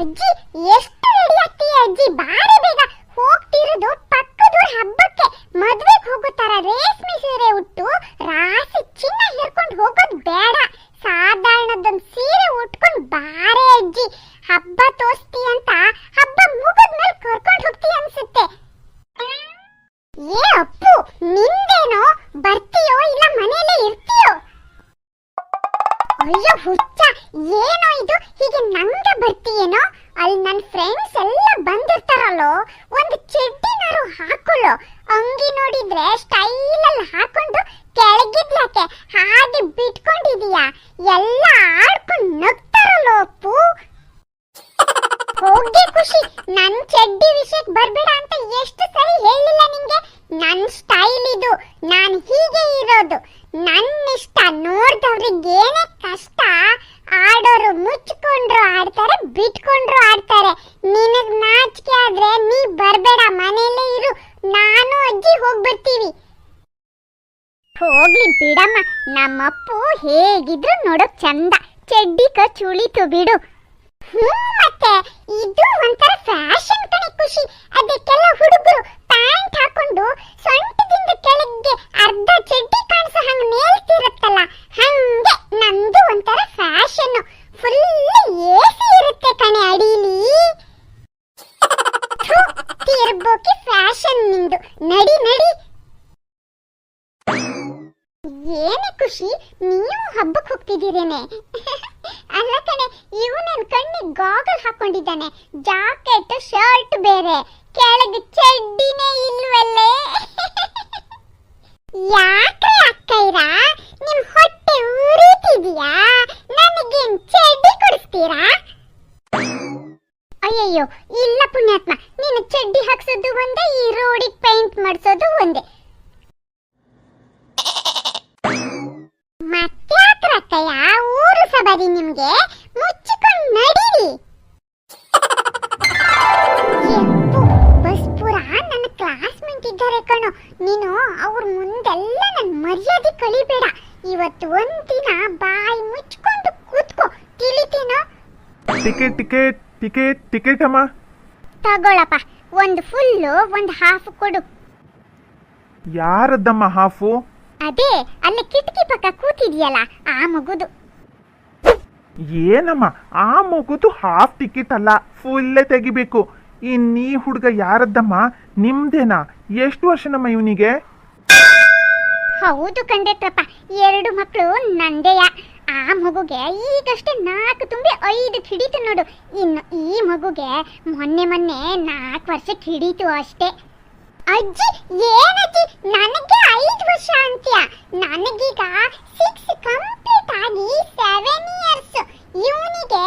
ಅಜ್ಜಿ, ಎಷ್ಟು ರೆಡಿ ಅಜ್ಜಿ? ಬಾರಿ ಬೇಗ. ಹೋಗ್ತಿರೋದು ಪಕ್ಕದ ಹಬ್ಬಕ್ಕೆ. ಮದ್ವೆಗೆ ಹೋಗೋ ತರ ರೇಷ್ಮೆ ಸೀರೆ ಉಟ್ಟು ರಾಸಿ ಚಿನ್ನ ಹೇರ್ಕೊಂಡು ಹೋಗೋದು ಬೇಡ. ಸಾಧಾರಣದೊಂದು ಸೀರೆ ಉಟ್ಕೊಂಡು ಬಾರೆ ಅಜ್ಜಿ. ಹಬ್ಬ ಅಲ್ಲಿ ನನ್ನ ಫ್ರೆಂಡ್ಸ್ ಎಲ್ಲ ಬಂದಿರ್ತಾರಲ್ಲೋ, ಒಂದು ಚಡ್ಡಿನಾರು ಹಾಕೊಳ್ಳೋ. ಅಂಗಿ ನೋಡಿದ್ರೆ ಸ್ಟೈಲ್ ಅಲ್ಲಿ ಹಾಕೊಂಡು ಕೆಳಗಿದ್ಯಾಕೆ ಹಾಗೆ ಬಿಟ್ಕೊಂಡಿದೀಯಾ. ಎಲ್ಲ ಆಡ್ಕೊಂಡು ನಗ್ತಾರಲ್ಲೋ ಅಪ್ಪು. ಹೋಗಿ ಖುಷಿ. ನನ್ನ ಚಡ್ಡಿ ವಿಷಯಕ್ಕೆ ಬರಬೇಡ ಅಂತ ಎಷ್ಟು ಸರಿ ಹೇಳಿಲ್ಲ. ನಿಂಗೆ ನನ್ ಸ್ಟೈಲ್ ಇದು. ನಾನು ಹೀಗೆ ಇರೋದು. ನನ್ನ ಇಷ್ಟ ನೋಡಿದವ್ರಿಗೆ ಏನೇ ಕಷ್ಟ, ಆಡೋರು ಮುಚ್ಕೊಂಡ್ರು ಆಡ್ತಾರೆ, ಬಿಟ್ಕೊಂಡ್ರು ಆಡ್ತಾರೆ. ನಿನಗ್ ನಾಚಿಕೆ ಆದ್ರೆ ನೀ ಬರ್ಬೇಡ ಮನೆಯಲ್ಲೇ ಇರು. ನಾನು ಅಜ್ಜಿ ಹೋಗ್ಬಿಡ್ತೀವಿ ಹೋಗ್ಲಿ ಬಿಡಮ್ಮ. ನಮ್ಮಪ್ಪು ಹೇಗಿದ್ರು ನೋಡೋ ಚಂದ. ಚಡ್ಡಿ ಕಚುಳಿತು ಬಿಡು ಹ್ಞೂ ಮತ್ತೆ. ಇದು ಒಂಥರ ಫ್ಯಾಷನ್ ಕಣೆ ಖುಷಿ. ಅದಕ್ಕೆಲ್ಲ ಹುಡುಗರು ಪ್ಯಾಂಟ್ ಹಾಕೊಂಡು ಸೊಂಟದಿಂದ ಕೆಳಗೆ ಅರ್ಧ ಚಡ್ಡಿ ಕಾಣಿಸೋ ಹಂಗ್ ಮೇಲ್ತಿರುತ್ತಲ್ಲ, ಹಂಗೆ ನಮ್ದು ಒಂಥರ ಫ್ಯಾಷನ್ ಫುಲ್ ಎಸಿ ಇರುತ್ತೆ ಕಣೆ ಅಡೀಲಿ. ತಿರ್ಬೋಕೆ ಫ್ಯಾಷನ್ ನಿಂದು. ನಡಿ ನಡಿ. ಏನೇ ಖುಷಿ, ನೀವು ಹಬ್ಬಕ್ಕೆ ಹೋಗ್ತಿದ್ದೀರೇನೆ. ಅಲ್ಲ ಕಣೆ ಇವು ನನ್ನ ಕಣ್ಣಿಗೆ ಗಾಗಲ್ ಹಾಕೊಂಡಿದ್ದಾನೆ. ಜಾಕೆಟ್, ಶರ್ಟ್ ಬೇರೆ. ಕೆಳಗೆ ಚಡ್ಡಿನೇ ಇಲ್ವಲ್ಲೇ? ಯಾಕೆ ಅಕ್ಕೈರಾ ನಿಮ್ ಹೊಟ್ಟೆ ಉರಿತಿದ್ಯಾ? ನನಗೇನ್ ಚಡ್ಡಿ ಕೊಡಿಸ್ತೀರಾ? ಅಯ್ಯಯ್ಯೋ, ಇಲ್ಲ ಪುಣ್ಯಾತ್ಮ. ನೀನು ಚಡ್ಡಿ ಹಾಕ್ಸೋದು ಒಂದೇ, ಈ ರೋಡಿಗೆ ಪೇಂಟ್ ಮಾಡಿಸೋದು ಒಂದೇ. ಮತ್ತೆ ಅಕ್ಕಯ್ಯ? ಊರು ಸಬರಿ ನಿಮ್ಗೆ? ಟಿಕೆಟ್ ಟಿಕೆಟ್ ಟಿಕೆಟ್ ಟಿಕೆಟ್ ಅಮ್ಮ. ತಗೊಳಪ್ಪ. ಒಂದು ಫುಲ್ ಒಂದು ಹಾಫ್ ಕೊಡು. ಯಾರದ್ದಮ್ಮ ಹಾಫು ಅದೇ ಅಲ್ಲಿ ಕಿಟಕಿ ಪಕ್ಕ ಕೂತಿದ್ಯಲ್ಲ ಆ ಮಗುದು. ಏನಮ್ಮ? ಆ ಮಗುದು ಹಾಫ್ ಟಿಕೆಟ್ ಅಲ್ಲ ಫುಲ್ ತೆಗಿಬೇಕು. ಇನ್ನೀ ಹುಡುಗ ಯಾರದ್ದಮ್ಮ? ನಿಮ್ದೇನಾ? ಎಷ್ಟು ವರ್ಷ ನಮ್ಮ ಇವನಿಗೆ? ಹೌದು ಕಂಡೆತ್ರಪ್ಪ ಎರಡು ಮಕ್ಕಳು ನಂದೆಯ. ಆ ಮಗುಗೆ ಈಗಷ್ಟೇ ನಾಲ್ಕು ತುಂಬಿ ಐದು ಕಿಡೀತು ನೋಡು. ಇನ್ನು ಈ ಮಗುಗೆ ಮೊನ್ನೆ ಮೊನ್ನೆ ನಾಲ್ಕು ವರ್ಷಕ್ಕೆ ಹಿಡೀತು ಅಷ್ಟೇ. ಅಜ್ಜಿ, ಏನಜ್ಜಿ? ನನಗೆ ಐದು ವರ್ಷ ಅಂತೀಯ? ನನಗೀಗ ಸಿಕ್ಸ್ ಕಂಪ್ಲೀಟ್ ಆಗಿ ಸೆವೆನ್ ಇಯರ್ಸ್ ಇವನಿಗೆ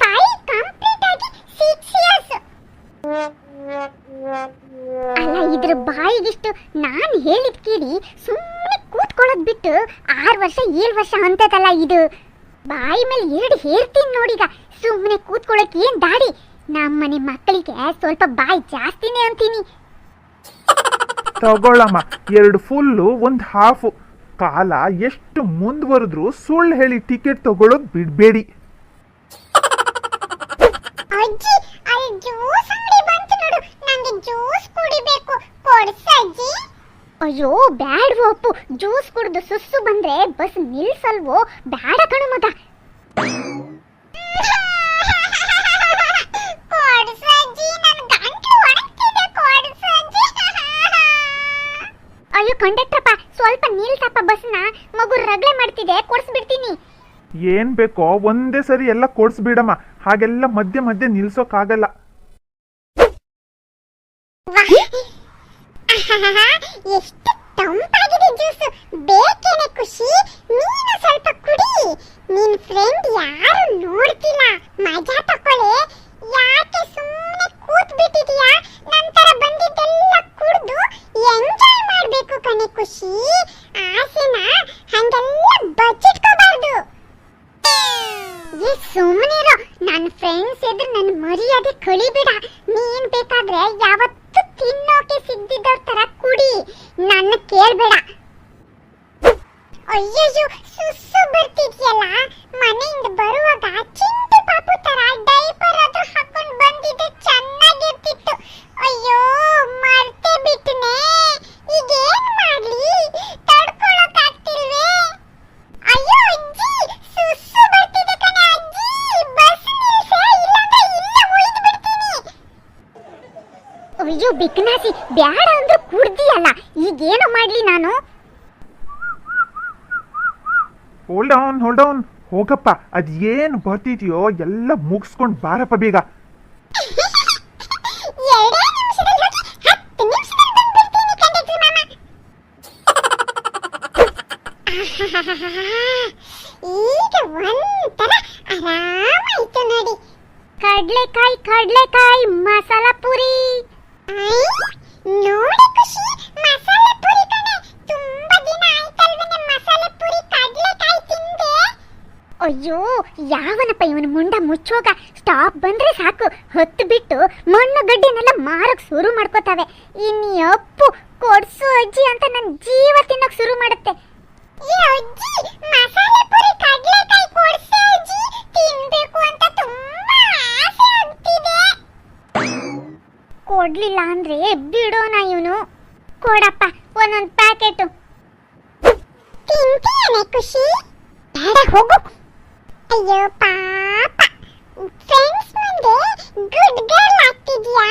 ಫೈವ್ ಕಂಪ್ಲೀಟ್ ಆಗಿ ಸಿಕ್ಸ್ ಇಯರ್ಸ್ ಅಲ್ಲ, ಇದ್ರ ಬಾಯಿಗಿಷ್ಟು ನಾನು ಹೇಳಿದ ಕೇಳಿ ಸುಮ್ಮನೆ ಕೂತ್ಕೊಳ್ಳೋದ್ ಬಿಟ್ಟು ಆರು ವರ್ಷ ಏಳು ವರ್ಷ ಅಂತದಲ್ಲ ಇದು. ಬಾಯಿ ಮೇಲೆ ಎರಡು ಹೇರ್ತೀನಿ ನೋಡಿಗ. ಸುಮ್ಮನೆ ಕೂತ್ಕೊಳ್ಳೋಕೆ ಏನ್ ದಾಡಿ ನಮ್ಮನೆ ಮಕ್ಕಳಿಗೆ ಸ್ವಲ್ಪ ಬಾಯಿ ಜಾಸ್ತಿನೇ ಅಂತೀನಿ. ತಗೊಳ್ಳಮ್ಮ ಎರಡು ಫುಲ್ಲು ಒಂದು ಹಾಫು. ಕಾಲ ಎಷ್ಟು ಮುಂದುವರೆದ್ರು ಸುಳ್ಳು ಹೇಳಿ ಟಿಕೆಟ್ ತಗೊಳ್ಳೋದು ಬಿಡ್ಬೇಡಿ. ಅಜ್ಜಿ ಅಲ್ಲಿ ಜ್ಯೂಸ್ ಅಂಗಡಿ ಬಂತು ನೋಡು. ನಂಗೆ ಜ್ಯೂಸ್ ಕುಡಿಬೇಕು. ಅಯ್ಯೋ ಬ್ಯಾಡ್ವೋ ಅಪ್ಪು ಜ್ಯೂಸ್ ಕುಡಿದು ಸುಸ್ಸು ಬಂದ್ರೆ ಬಸ್ ನಿಲ್ಸಲ್ವೋ? ಬ್ಯಾಡ ಕಣು ಮಗ. ಅಯ್ಯೋ ಕಂಡಕ್ಟರ್ಪ್ಪ ಸ್ವಲ್ಪ ನಿಲ್ಸಪ್ಪ ಬಸ್ನ. ಮಗು ರಗಳೆ ಮಾಡ್ತಿದೆ ಕೊಡ್ಸ್ಬಿಡ್ತೀನಿ. ಏನ್ ಬೇಕೋ ಒಂದೇ ಸರಿ ಎಲ್ಲ ಕೊಡ್ಸ್ಬಿಡಮ್ಮ. ಹಾಗೆಲ್ಲ ಮಧ್ಯೆ ಮಧ್ಯೆ ನಿಲ್ಸೋಕ್ಕಾಗಲ್ಲ ಎಷ್ಟು ತಂಪಾಗಿದೆ ಜ್ಯೂಸ್. ಬೇಕೇನೆ ಖುಷಿ ನೀನು ಸ್ವಲ್ಪ ಕುಡಿ. ನಿನ್ ಫ್ರೆಂಡ್ ಯಾರು ನೋಡ್ತಿಲ್ಲ. ಮಜಾ ತಕೊಳ್ಳಿ ಯಾಕೆ ಸುಮ್ಮನೆ ಕೂತ್ ನಂತರ ಬಂದಿದ್ದೆಲ್ಲ ಕುಡ್ದು ಎಂಜಾಯ್ ಮಾಡ್ಬೇಕು ಕಣೆ ಖುಷಿ ಆಸೆನ ಹಂಗೆಲ್ಲ ಬಚ್ಚಿಟ್ಕೋಬಾರ್ದು. ಏ ಸುಮ್ಮನಿರೋ ನನ್ನ ಫ್ರೆಂಡ್ಸ್ ಎದುರು ನನ್ನ ಮರ್ಯಾದೆ ಕಳಿಬೇಡ. ನೀನ್ ಬೇಕಾದ್ರೆ ಯಾವತ್ತೂ ತಿನ್ನೋಕೆ ಸಿಗ್ದಿದ್ದವ್ರ ತರ ಕುಡಿ. ನನ್ನ ಕೇಳ್ಬೇಡ. ಅಯ್ಯಯ್ಯೋ ಸುಸ್ಸು ಬರ್ತಿದ್ಯಲ್ಲ. ಬಿಕ್ನಾಸಿ ಬ್ಯಾಡ ಅಂದ್ರೆ ಕುಡ್ದಿಯಲ್ಲ ಈಗೇನು ಮಾಡ್ಲಿ ನಾನು? ಹೋಲ್ಡ್ ಆನ್ ಹೋಲ್ಡ್ ಆನ್ ಹೋಗಪ್ಪ ಅದ್ ಏನ್ ಬರ್ತಿದ್ಯೋ ಎಲ್ಲ ಮುಗಿಸ್ಕೊಂಡ್ ಬಾರಪ್ಪ ಬೇಗ. ಈಗ ಒಂಥರ ಆರಾಮಾಯ್ತು ನೋಡಿ. ಕಡ್ಲೆಕಾಯಿ ಕಡ್ಲೆಕಾಯಿ ಮಸಾಲಾ ಪುರಿ. ನೋಡಿ ಪುರಿ ಕಣೆ. ತುಂಬಾ ದಿನ ಆಯ್ತಲ್ವೇನೆ ಮಸಾಲೆ ಪುರಿ ಅಯ್ಯೋ, ಯಾವನಪ್ಪ ಇವನ ಮುಂಡ ಮುಚ್ಚೋಗ? ಸ್ಟಾಪ್ ಬಂದ್ರೆ ಸಾಕು. ಹೊತ್ತು ಬಿಟ್ಟು ಮಣ್ಣು ಗಡ್ಡೆನೆಲ್ಲ ಮಾರಕ್ ಶುರು ಮಾಡ್ಕೋತಾವೆ. ಇನ್ನು ಅಪ್ಪು, ಕೊಡ್ಸು ಅಜ್ಜಿ ಅಂತ ನನ್ನ ಜೀವ ತಿನ್ನಕ್ ಶುರು ಮಾಡುತ್ತೆ. ಅಜ್ಜಿ, ಮಸಾಲೆ ಪುರಿ ಕಡ್ಲೆಕಾಯಿ ಕೊಡ್ಸು ಅಜ್ಜಿ. ತಿನ್ಬೇಕು. ಕೊಡ್ಲಿಲ್ಲ ಅಂದ್ರೆ ಬಿಡೋಣ ಇವನು ಕೊಡಪ್ಪ ಒಂದೊಂದು ಪ್ಯಾಕೆಟು ತಿಂತೀಯನೆ ಖುಷಿ ಬೇಡ ಹೋಗು ಅಯ್ಯೋ ಪಾಪ ಫ್ರೆಂಡ್ಸ್ ಮುಂದೆ ಗುಡ್ ಗರ್ಲ್ ಆಗ್ತಿದ್ಯಾ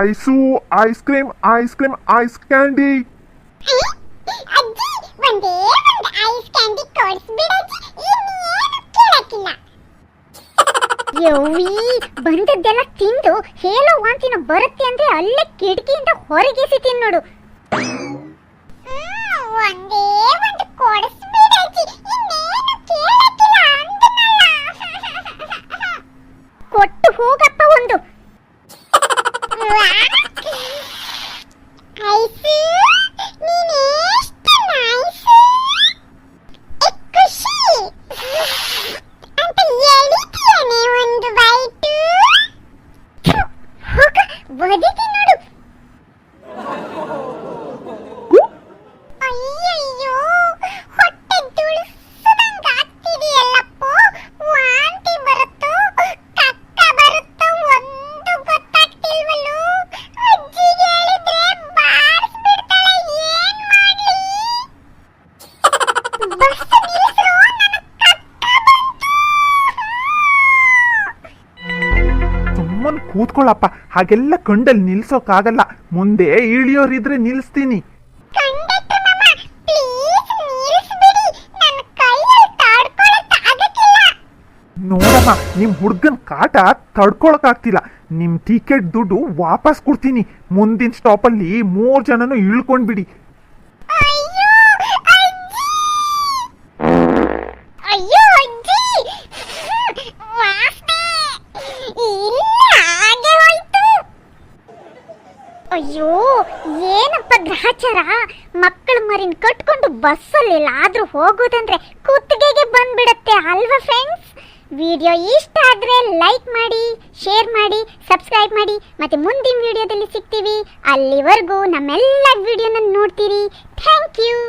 ice ice cream ice cream ice candy ಅಜ್ಜಿ ಒಂದೇ ಒಂದು ಐಸ್ ಕ್ಯಾಂಡಿ ಕೊಡಿಸ್ಬಿಡಜ್ಜಿ ಇನ್ನೇನು ಕೇಳಕ್ಕಿಲ್ಲ ಯವ್ವಿ ಬಂದದ್ದೆಲ್ಲ ತಿಂದು ಹೇಳೋ ವಾಂತಿನ ಬರುತ್ತೆ ಅಂದ್ರೆ ಅಲ್ಲೇ ಕಿಟಕಿಯಿಂದ ಹೊರಗೆಸಿ ತಿನ್ನೋಡು ಒಂದೇ ಒಂದು ಇನ್ನೇನು ಕೇಳಕ್ಕಿಲ್ಲ ಅಂದನಲ್ಲ. ಕೊಟ್ಟು ಹೋಗಪ್ಪ ಸುಮ್ಮನೆ ಕೂತ್ಕೊಳ್ಳಪ್ಪ. ಹಾಗೆಲ್ಲ ಕಂಡಲ್ಲಿ ನಿಲ್ಸೋಕ್ಕಾಗಲ್ಲ ಮುಂದೆ ಇಳಿಯೋರಿದ್ರೆ ನಿಲ್ಸ್ತೀನಿ. ನೋಡಮ್ಮ ನಿಮ್ ಹುಡ್ಗನ್ ಕಾಟ ತಡ್ಕೊಳಕ್ಕಾಗ್ತಿಲ್ಲ. ನಿಮ್ ಟಿಕೆಟ್ ದುಡ್ಡು ವಾಪಸ್ ಕೊಡ್ತೀನಿ. ಮುಂದಿನ ಸ್ಟಾಪಲ್ಲಿ ಮೂರ್ ಜನನು ಇಳ್ಕೊಂಡ್ಬಿಡಿ ಅಯ್ಯೋ ಅಜ್ಜಿ ಅಯ್ಯೋ ಅಜ್ಜಿ ವಾಸನೆ ಇಲ್ಲ ಹಾಗೆ ಹೋಯ್ತು ಅಯ್ಯೋ ಏನಪ್ಪ ಗ್ರಹಚಾರ ಮಕ್ಕಳ ಮರಿನ ಕಟ್ಕೊಂಡು ಬಸ್ಸಲ್ಲಿ ಎಲ್ಲಾದ್ರೂ ಹೋಗೋದಂದ್ರೆ ಕುತ್ತಿಗೆಗೆ ಬಂದ್ಬಿಡತ್ತೆ ಅಲ್ವಾ ಫ್ರೆಂಡ್ಸ್ ವಿಡಿಯೋ ಇಷ್ಟ ಆದ್ರೆ ಲೈಕ್ ಮಾಡಿ ಶೇರ್ ಮಾಡಿ ಸಬ್ಸ್ಕ್ರೈಬ್ ಮಾಡಿ. ಮತ್ತೆ ಮುಂದಿನ ವಿಡಿಯೋದಲ್ಲಿ ಸಿಗ್ತೀವಿ. ಅಲ್ಲಿವರೆಗೂ ನಮ್ಮೆಲ್ಲ ವಿಡಿಯೋನ ನೋಡ್ತೀರಿ. Thank you